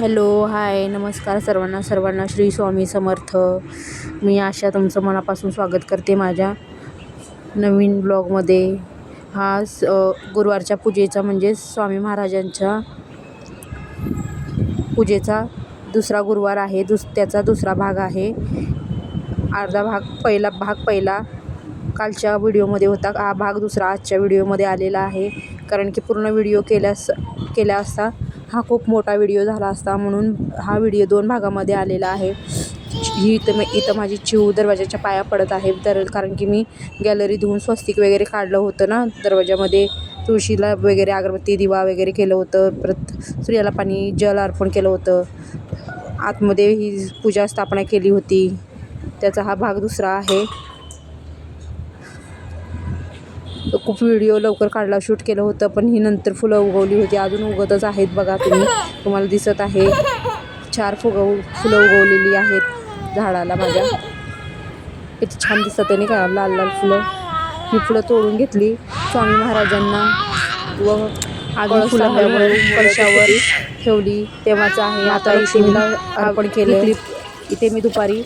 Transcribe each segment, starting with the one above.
Hello hi नमस्कार सर्वांना सर्वांना श्री स्वामी समर्थ. मी आशा तुमचं मनापासून स्वागत करते माझ्या नवीन ब्लॉगमध्ये. हा स गुरुवारच्या पूजेचा म्हणजेच स्वामी महाराजांच्या पूजेचा दुसरा गुरुवार आहे. दुस त्याचा दुसरा भाग आहे. अर्धा भाग पहिला भाग पहिला कालच्या व्हिडिओमध्ये होता. हा भाग दुसरा आजच्या व्हिडिओमध्ये आलेला आहे. कारण की पूर्ण व्हिडिओ केल्यास केला असता हा खूप मोठा व्हिडिओ झाला असता म्हणून हा व्हिडिओ दोन भागामध्ये आलेला आहे. ही इथं मी इथं माझी चिव दरवाजाच्या पाया पडत आहे. तर कारण की मी गॅलरी धुवून स्वस्तिक वगैरे काढलं होतं ना दरवाजामध्ये तुळशीला वगैरे अगरबत्ती दिवा वगैरे केलं होतं. परत सूर्याला पाणी जल अर्पण केलं होतं. आतमध्ये ही पूजा स्थापना केली होती. त्याचा हा भाग दुसरा आहे. खूप व्हिडिओ लवकर काढला शूट केलं होतं पण ही नंतर फुलं उगवली होती. अजून उगतच आहेत बघा तुम्ही. तुम्हाला दिसत आहे. चार फुगव फुलं उगवलेली आहेत झाडाला माझ्या. किती छान दिसत आहे नाही का? लाल लाल फुलं. ही फुलं तोडून घेतली. स्वामी महाराजांना व अजून फुलं हळूहळू कळशावर ठेवली. तेव्हाच आहे. आता लक्ष्मीला अर्पण केलं इथे मी दुपारी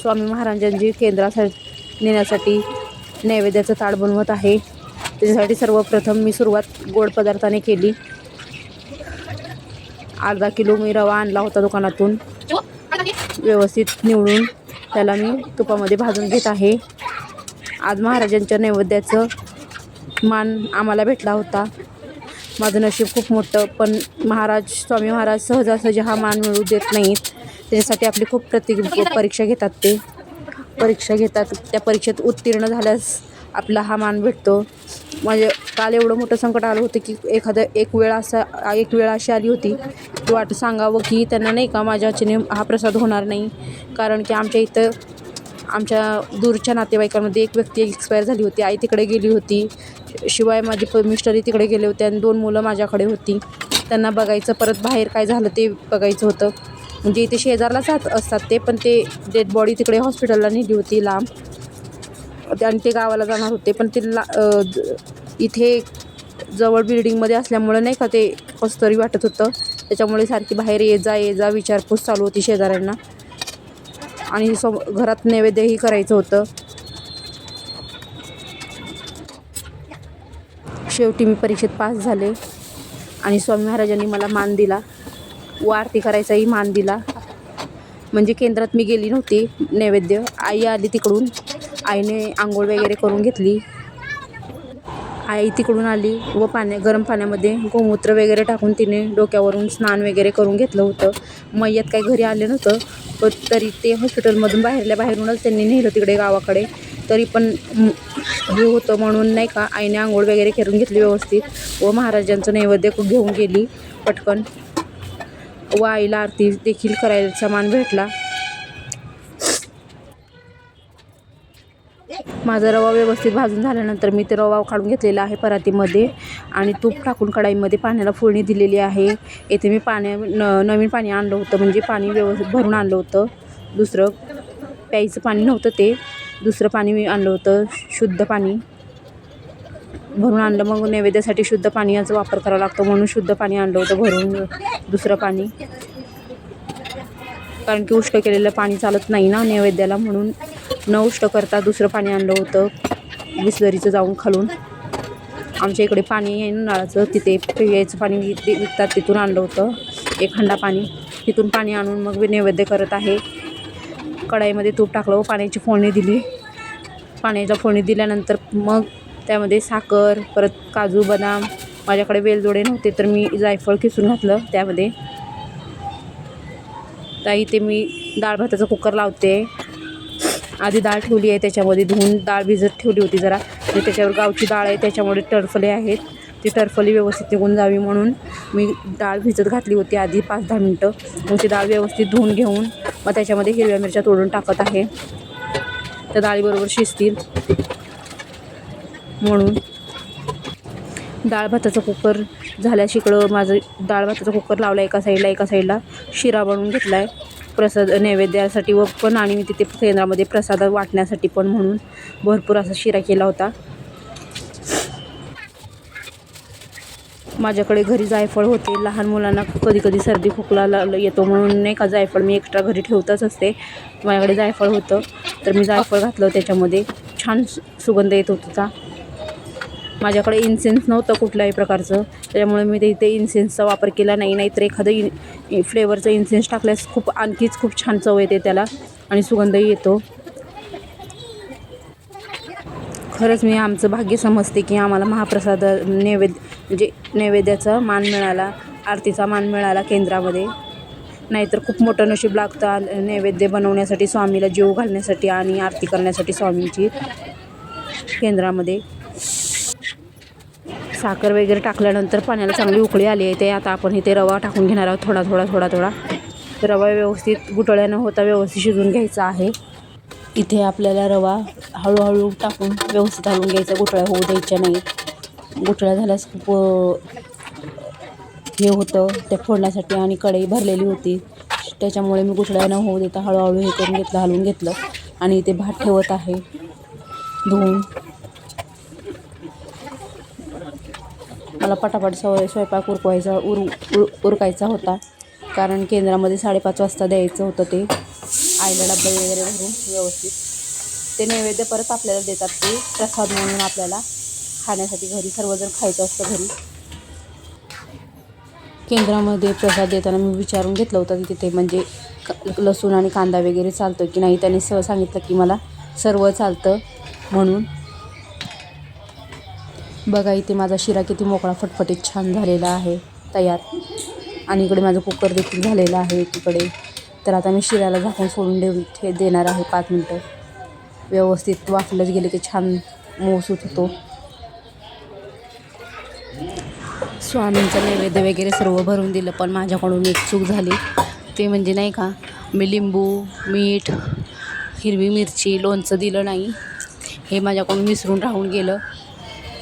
स्वामी महाराजांची केंद्रासाठी नेण्यासाठी नैवेद्याचं ताट बनवत आहे. त्याच्यासाठी सर्वप्रथम मी सुरुवात गोड पदार्थाने केली. अर्धा किलो मी रवा आणला होता दुकानातून. व्यवस्थित निवडून त्याला मी तुपामध्ये भाजून घेत आहे. आज महाराजांच्या नैवेद्याचं मान आम्हाला भेटला होता. माझं नशीब खूप मोठं पण महाराज स्वामी महाराज सहजासहजी हा मान मिळू देत नाहीत. त्याच्यासाठी आपली खूप प्रति परीक्षा घेतात ते. परीक्षा घेतात त्या परीक्षेत उत्तीर्ण झाल्यास आपला हा मान भेटतो. म्हणजे काल एवढं मोठं संकट आलं होतं की एखादं एक वेळ असा एक वेळ अशी आली होती की वाट सांगावं की त्यांना नाही का माझ्या हाचेने हा प्रसाद होणार नाही. कारण की आमच्या इथं आमच्या दूरच्या नातेवाईकांमध्ये एक व्यक्ती एक्सपायर झाली होती आई तिकडे गेली होती. शिवाय माझी प मिस्टरही तिकडे गेले होते आणि दोन मुलं माझ्याकडे होती. त्यांना बघायचं परत बाहेर काय झालं ते बघायचं होतं. म्हणजे इथे शेजारलाच आत- असतात ते पण ते डेड बॉडी तिकडे हॉस्पिटलला नेली होती लांब. आणि ते गावाला जाणार होते पण ते ला इथे जवळ बिल्डिंगमध्ये असल्यामुळं नाही का ते कसतरी वाटत होतं. त्याच्यामुळे सारखी बाहेर ये जा ये जा विचारपूस चालू होती शेजाऱ्यांना. आणि सम घरात नैवेद्यही करायचं होतं. शेवटी मी परीक्षेत पास झाले आणि स्वामी महाराजांनी मला मान दिला. व आरती करायचाही मान दिला म्हणजे केंद्रात मी गेली नव्हती नैवेद्य. आई आली तिकडून. आईने आंघोळ वगैरे करून घेतली. आई तिकडून आली व पाण्या गरम पाण्यामध्ये गोमूत्र वगैरे टाकून तिने डोक्यावरून स्नान वगैरे करून घेतलं होतं. मय्यत काही घरी आले नव्हतं पण तरी ते हॉस्पिटलमधून बाहेरल्या बाहेरूनच त्यांनी नेलं तिकडे गावाकडे. तरी पण हे होतं म्हणून नाही का आईने आंघोळ वगैरे करून घेतली व्यवस्थित व महाराजांचं नैवेद्य घेऊन गेली पटकन. व आईला आरती देखील करायचा मान भेटला. माझा रवा व्यवस्थित भाजून झाल्यानंतर मी ते रवा काढून घेतलेला आहे परातीमध्ये आणि तूप टाकून कढाईमध्ये पाण्याला फोडणी दिलेली आहे. येथे मी पाण्या न नवीन पाणी आणलं होतं म्हणजे पाणी व्यवस्थित भरून आणलं होतं. दुसरं प्यायचं पाणी नव्हतं ते. दुसरं पाणी मी आणलं होतं शुद्ध पाणी. भरून आणलं मग नैवेद्यासाठी शुद्ध पाण्याचा वापर करावा लागतो. म्हणून शुद्ध पाणी आणलं होतं भरून दुसरं पाणी. कारण की उष्ट केलेलं पाणी चालत नाही ना नैवेद्याला म्हणून न उष्ट करता दुसरं पाणी आणलं होतं बिस्लरीचं जाऊन खालून. आमच्या इकडे पाणी आहे नळाचं. तिथे पियाचं पाणी विकतात तिथून आणलं होतं. एक हंडा पाणी. तिथून पाणी आणून मग मी नैवेद्य करत आहे. कढाईमध्ये तूप टाकलं व पाण्याची फोडणी दिली. पाण्याच्या फोडणी दिल्यानंतर मग त्यामध्ये साखर परत काजू बदाम माझ्याकडे वेलदोडे नव्हते तर मी जायफळ किसून घातलं त्यामध्ये. ताई इथे मी डाळ भाताचा कुकर लावते. आधी डाळ ठेवली आहे त्याच्यामध्ये धुवून डाळ भिजत ठेवली होती जरा. आणि त्याच्यावर गावची डाळ आहे त्याच्यामुळे टरफले आहेत. ती टरफली व्यवस्थित निघून जावी म्हणून मी डाळ भिजत घातली होती आधी पाच दहा मिनटं. मग ती डाळ व्यवस्थित धुवून घेऊन मग त्याच्यामध्ये हिरव्या मिरच्या तोडून टाकत आहे. त्या डाळीबरोबर शिजतील. म्हणून. डाळ भाताचा कुकर झाल्यास इकडं माझं डाळ भाताचा कुकर लावला एका साईडला एका साईडला. शिरा बनवून घेतला आहे प्रसाद नैवेद्यासाठी व पण आणि मी तिथे केंद्रामध्ये प्रसाद वाटण्यासाठी पण म्हणून भरपूर असा शिरा केला होता. माझ्याकडे घरी जायफळ होते. लहान मुलांना कधी कधी सर्दी खोकला येतो म्हणून नाही का जायफळ मी एक्स्ट्रा घरी ठेवतच असते. माझ्याकडे जायफळ होतं. तर मी जायफळ घातलं त्याच्यामध्ये. छान सु सुगंध येत होता. माझ्याकडे इन्सेन्स नव्हतं कुठल्याही प्रकारचं. त्याच्यामुळे मी ते इथे इन्सेन्सचा वापर केला नाही. नाहीतर एखादं इन फ्लेवरचं इन्सेन्स टाकल्यास खूप आणखीच खूप छान चव येते त्याला आणि सुगंधही येतो. खरंच मी आमचं भाग्य समजते की आम्हाला महाप्रसाद नैवेद्य म्हणजे नैवेद्याचा मान मिळाला आरतीचा मान मिळाला केंद्रामध्ये. नाहीतर खूप मोठं नशीब लागतं नैवेद्य बनवण्यासाठी स्वामीला जीव घालण्यासाठी आणि आरती करण्यासाठी स्वामींची केंद्रामध्ये. साखर वगैरे टाकल्यानंतर पाण्याला चांगली उकळी आली आहे. ते आता आपण इथे रवा टाकून घेणार आहोत. थोडा थोडा थोडा थोडा. रवा व्यवस्थित गुटळ्यानं न होता व्यवस्थित शिजून घ्यायचा आहे. इथे आपल्याला रवा हळूहळू टाकून व्यवस्थित हलवून घ्यायचा. गुठळ्या होऊ द्यायच्या नाही गुठळ्या झाल्यास खूप हे होतं. ते फोडण्यासाठी आणि कढई भरलेली होती. त्याच्यामुळे मी गुठळ्या न होऊ देता हळूहळू हे करून घेतलं हलवून घेतलं. आणि इथे भात ठेवत आहे. धुवून. मला पटापट सवय स्वयंपाक उरकवायचा उर उर उरकायचा होता. कारण केंद्रामध्ये साडेपाच वाजता द्यायचं होतं ते. आईला डब्बे वगैरे भरून व्यवस्थित. ते नैवेद्य परत आपल्याला देतात ते प्रसाद म्हणून आपल्याला. खाण्यासाठी घरी सर्वजण खायचं असतं घरी. केंद्रामध्ये प्रसाद देताना मी विचारून घेतलं होतं की तिथे म्हणजे लसूण आणि कांदा वगैरे चालतं की नाही? त्यांनी स सांगितलं की मला सर्व चालतं म्हणून. बघा इथे माझा शिरा किती मोकळा फटफटीत छान झालेला आहे. तयार. आणि इकडे माझं कुकर देखील झालेलं आहे एकीकडे. तर आता मी शिऱ्याला झाकून सोडून देऊ ठे देणार आहे पाच मिनटं. व्यवस्थित वाफलंच गेले की छान मऊसूत होतो स्वामींचं नैवेद्य वगैरे सर्व भरून दिलं पण माझ्याकडून एक चूक झाली. ते म्हणजे नाही का मी लिंबू मीठ हिरवी मिरची लोणचं दिलं नाही. हे माझ्याकडून विसरून राहून गेलं.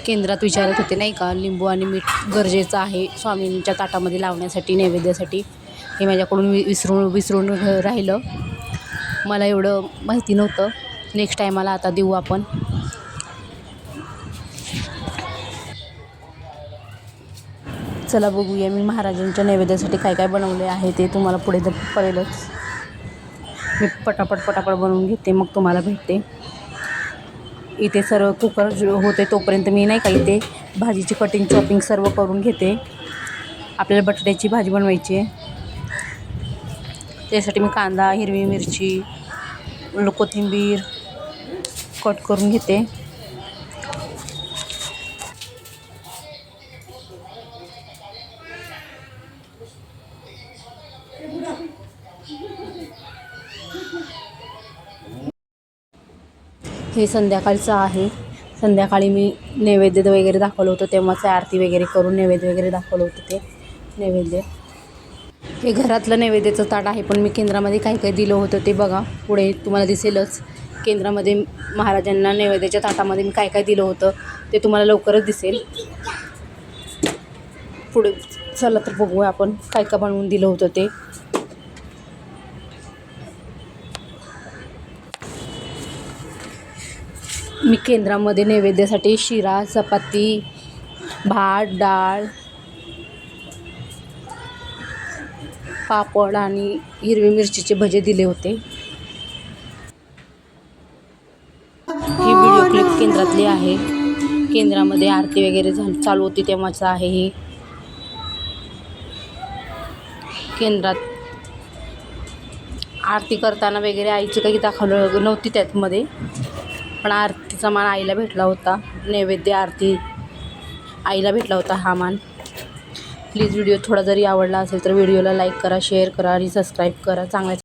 केंद्रात विचारत होते नाही का लिंबू आणि मीठ गरजेचं आहे स्वामींच्या ताटामध्ये लावण्यासाठी नैवेद्यासाठी. हे माझ्याकडून वि विसरून विसरून राहिलं. मला एवढं माहिती नव्हतं. नेक्स्ट टायमाला आता देऊ आपण. चला बघूया मी महाराजांच्या नैवेद्यासाठी काय काय बनवले आहे ते तुम्हाला पुढे तर कळेलच. मी पटापट पटापट बनवून घेते मग तुम्हाला भेटते. इथे सर्व कुकर जो होते तोपर्यंत मी नाही का इथे भाजीची कटिंग चॉपिंग सर्व करून घेते. आपल्याला बटाट्याची भाजी बनवायची आहे. त्यासाठी मी कांदा हिरवी मिरची कोथिंबीर कट करून घेते. हे संध्याकाळचं आहे. संध्याकाळी मी नैवेद्य वगैरे दाखवलं होतं तेव्हाच आरती वगैरे करून नैवेद्य वगैरे दाखवलं होतं ते नैवेद्य. हे घरातलं नैवेद्याचं ताट आहे पण मी केंद्रामध्ये काय काय दिलं होतं ते बघा. पुढे तुम्हाला दिसेलच. केंद्रामध्ये महाराजांना नैवेद्याच्या ताटामध्ये मी काय काय दिलं होतं ते तुम्हाला लवकरच दिसेल. पुढे चला तर बघूया आपण काय काय बनवून दिलं होतं ते. मी केंद्रामध्ये नैवेद्यासाठी शिरा चपाती भात डाळ पापड आणि हिरवी मिरचीचे भजे दिले होते. ही व्हिडिओ क्लिप केंद्रातली आहे. केंद्रामध्ये आरती वगैरे झाली चालू होती तेव्हाचं आहे ही. केंद्रात आरती करताना वगैरे आईची काही दाखवलं नव्हती त्यातमध्ये पण आरतीचा मान आईला भेटला होता. नैवेद्य आरती आईला भेटला होता हा मान. प्लीज व्हिडिओ थोडा जरी आवडला असेल तर व्हिडिओला लाईक करा शेअर करा आणि सबस्क्राईब करा. चांगल्या